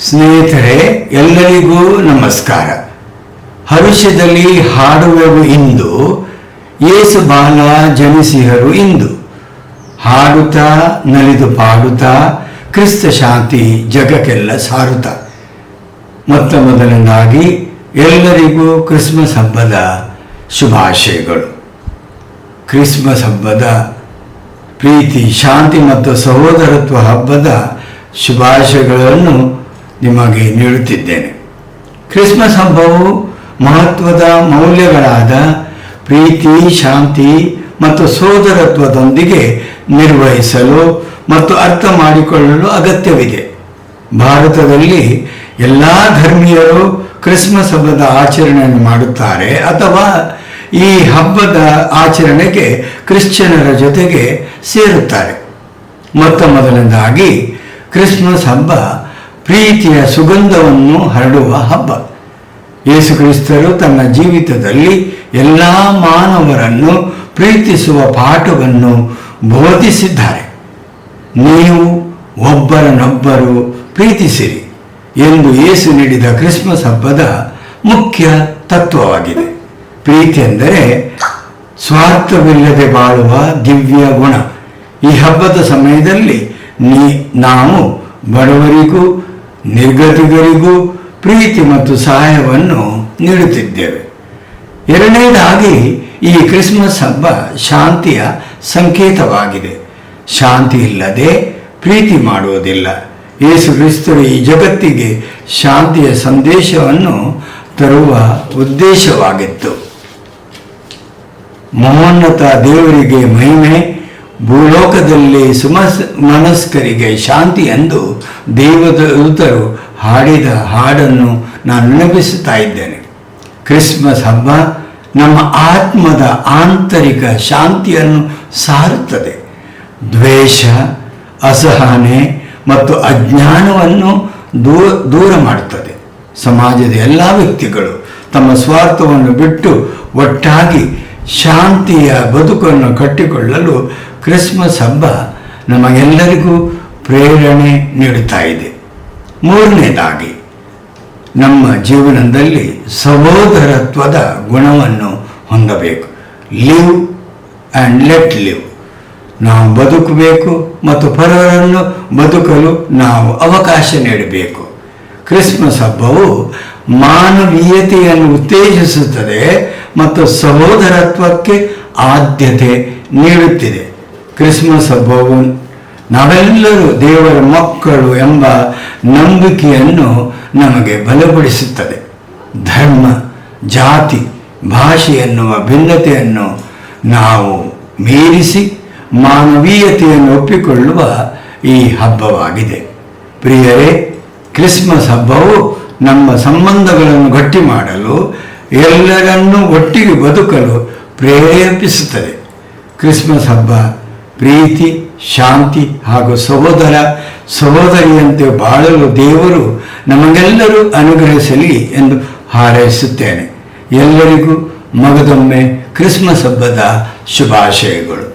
ಸ್ನೇಹಿತರೆ, ಎಲ್ಲರಿಗೂ ನಮಸ್ಕಾರ. ಹರುಷದಲ್ಲಿ ಹಾಡುವೆವು ಇಂದು, ಏಸು ಬಾಲ ಜನಿಸಿಹರು ಇಂದು. ಹಾಡುತ್ತಾ, ನಲಿದು ಪಾಡುತ್ತಾ, ಕ್ರಿಸ್ತ ಶಾಂತಿ ಜಗಕ್ಕೆಲ್ಲ ಸಾರುತ್ತಾ. ಮೊತ್ತ ಮೊದಲನಾಗಿ ಎಲ್ಲರಿಗೂ ಕ್ರಿಸ್ಮಸ್ ಹಬ್ಬದ ಶುಭಾಶಯಗಳು. ಕ್ರಿಸ್ಮಸ್ ಹಬ್ಬದ ಪ್ರೀತಿ, ಶಾಂತಿ ಮತ್ತು ಸಹೋದರತ್ವ ಹಬ್ಬದ ಶುಭಾಶಯಗಳನ್ನು ನಿಮಗೆ ನೀಡುತ್ತಿದ್ದೇನೆ. ಕ್ರಿಸ್ಮಸ್ ಹಬ್ಬವು ಮಹತ್ವದ ಮೌಲ್ಯಗಳಾದ ಪ್ರೀತಿ, ಶಾಂತಿ ಮತ್ತು ಸೋದರತ್ವದೊಂದಿಗೆ ನಿರ್ವಹಿಸಲು ಮತ್ತು ಅರ್ಥ ಮಾಡಿಕೊಳ್ಳಲು ಅಗತ್ಯವಿದೆ. ಭಾರತದಲ್ಲಿ ಎಲ್ಲ ಧರ್ಮೀಯರು ಕ್ರಿಸ್ಮಸ್ ಹಬ್ಬದ ಆಚರಣೆಯನ್ನು ಮಾಡುತ್ತಾರೆ ಅಥವಾ ಈ ಹಬ್ಬದ ಆಚರಣೆಗೆ ಕ್ರಿಶ್ಚಿಯನರ ಜೊತೆಗೆ ಸೇರುತ್ತಾರೆ. ಮೊತ್ತ ಮೊದಲನೇದಾಗಿ, ಕ್ರಿಸ್ಮಸ್ ಹಬ್ಬ ಪ್ರೀತಿಯ ಸುಗಂಧವನ್ನು ಹರಡುವ ಹಬ್ಬ. ಯೇಸು ಕ್ರಿಸ್ತರು ತನ್ನ ಜೀವಿತದಲ್ಲಿ ಎಲ್ಲ ಮಾನವರನ್ನು ಪ್ರೀತಿಸುವ ಪಾಠವನ್ನು ಬೋಧಿಸಿದ್ದಾರೆ. ನೀವು ಒಬ್ಬರನ್ನೊಬ್ಬರು ಪ್ರೀತಿಸಿರಿ ಎಂದು ಯೇಸು ನೀಡಿದ ಕ್ರಿಸ್ಮಸ್ ಹಬ್ಬದ ಮುಖ್ಯ ತತ್ವವಾಗಿದೆ. ಪ್ರೀತಿ ಎಂದರೆ ಸ್ವಾರ್ಥವಿಲ್ಲದೆ ಬಾಳುವ ದಿವ್ಯ ಗುಣ. ಈ ಹಬ್ಬದ ಸಮಯದಲ್ಲಿ ನೀ, ನಾವು ಬಡವರಿಗೂ ನಿರ್ಗತಿಗರಿಗೂ ಪ್ರೀತಿ ಮತ್ತು ಸಹಾಯವನ್ನು ನೀಡುತ್ತಿದ್ದೇವೆ. ಎರಡನೇದಾಗಿ ಈ ಕ್ರಿಸ್ಮಸ್ ಹಬ್ಬ ಶಾಂತಿಯ ಸಂಕೇತವಾಗಿದೆ. ಶಾಂತಿ ಇಲ್ಲದೆ ಪ್ರೀತಿ ಮಾಡುವುದಿಲ್ಲ. ಯೇಸು ಕ್ರಿಸ್ತರು ಈ ಜಗತ್ತಿಗೆ ಶಾಂತಿಯ ಸಂದೇಶವನ್ನು ತರುವ ಉದ್ದೇಶವಾಗಿತ್ತು. ಮಹೋನ್ನತ ದೇವರಿಗೆ ಮಹಿಮೆ ಭೂಲೋಕದಲ್ಲಿ ಸುಮಸ್ ಮನಸ್ಕರಿಗೆ ಶಾಂತಿ ಎಂದು ದೇವದೂತರು ಹಾಡಿದ ಹಾಡನ್ನು ನಾನು ನೆನಪಿಸುತ್ತಾ ಇದ್ದೇನೆ. ಕ್ರಿಸ್ಮಸ್ ಹಬ್ಬ ನಮ್ಮ ಆತ್ಮದ ಆಂತರಿಕ ಶಾಂತಿಯನ್ನು ಸಾರುತ್ತದೆ. ದ್ವೇಷ, ಅಸಹನೆ ಮತ್ತು ಅಜ್ಞಾನವನ್ನು ದೂರ ದೂರ ಮಾಡುತ್ತದೆ. ಸಮಾಜದ ಎಲ್ಲ ವ್ಯಕ್ತಿಗಳು ತಮ್ಮ ಸ್ವಾರ್ಥವನ್ನು ಬಿಟ್ಟು ಒಟ್ಟಾಗಿ ಶಾಂತಿಯ ಬದುಕನ್ನು ಕಟ್ಟಿಕೊಳ್ಳಲು ಕ್ರಿಸ್ಮಸ್ ಹಬ್ಬ ನಮಗೆಲ್ಲರಿಗೂ ಪ್ರೇರಣೆ ನೀಡುತ್ತಾ ಇದೆ. ಮೂರನೇದಾಗಿ, ನಮ್ಮ ಜೀವನದಲ್ಲಿ ಸಹೋದರತ್ವದ ಗುಣವನ್ನು ಹೊಂದಬೇಕು. ಲಿವ್ ಆ್ಯಂಡ್ ಲೆಟ್ ಲಿವ್ ನಾವು ಬದುಕಬೇಕು ಮತ್ತು ಪರವರನ್ನು ಬದುಕಲು ನಾವು ಅವಕಾಶ ನೀಡಬೇಕು. ಕ್ರಿಸ್ಮಸ್ ಹಬ್ಬವು ಮಾನವೀಯತೆಯನ್ನು ಉತ್ತೇಜಿಸುತ್ತದೆ ಮತ್ತು ಸಹೋದರತ್ವಕ್ಕೆ ಆದ್ಯತೆ ನೀಡುತ್ತಿದೆ. ಕ್ರಿಸ್ಮಸ್ ಹಬ್ಬವು ನಾವೆಲ್ಲರೂ ದೇವರ ಮಕ್ಕಳು ಎಂಬ ನಂಬಿಕೆಯನ್ನು ನಮಗೆ ಬಲಪಡಿಸುತ್ತದೆ. ಧರ್ಮ, ಜಾತಿ, ಭಾಷೆ ಎನ್ನುವ ಭಿನ್ನತೆಯನ್ನು ನಾವು ಮೀರಿಸಿ ಮಾನವೀಯತೆಯನ್ನು ಒಪ್ಪಿಕೊಳ್ಳುವ ಈ ಹಬ್ಬವಾಗಿದೆ. ಪ್ರಿಯರೇ, ಕ್ರಿಸ್ಮಸ್ ಹಬ್ಬವು ನಮ್ಮ ಸಂಬಂಧಗಳನ್ನು ಗಟ್ಟಿ ಮಾಡಲು ಎಲ್ಲರನ್ನೂ ಒಟ್ಟಿಗೆ ಬದುಕಲು ಪ್ರೇರೇಪಿಸುತ್ತದೆ. ಕ್ರಿಸ್ಮಸ್ ಹಬ್ಬ ಪ್ರೀತಿ, ಶಾಂತಿ ಹಾಗೂ ಸಹೋದರ, ಸಹೋದರಿಯಂತೆ ಬಾಳಲು ದೇವರು ನಮಗೆಲ್ಲರೂ ಅನುಗ್ರಹಿಸಲಿ ಎಂದು ಹಾರೈಸುತ್ತೇನೆ. ಎಲ್ಲರಿಗೂ ಮಗದೊಮ್ಮೆ ಕ್ರಿಸ್ಮಸ್ ಹಬ್ಬದ ಶುಭಾಶಯಗಳು.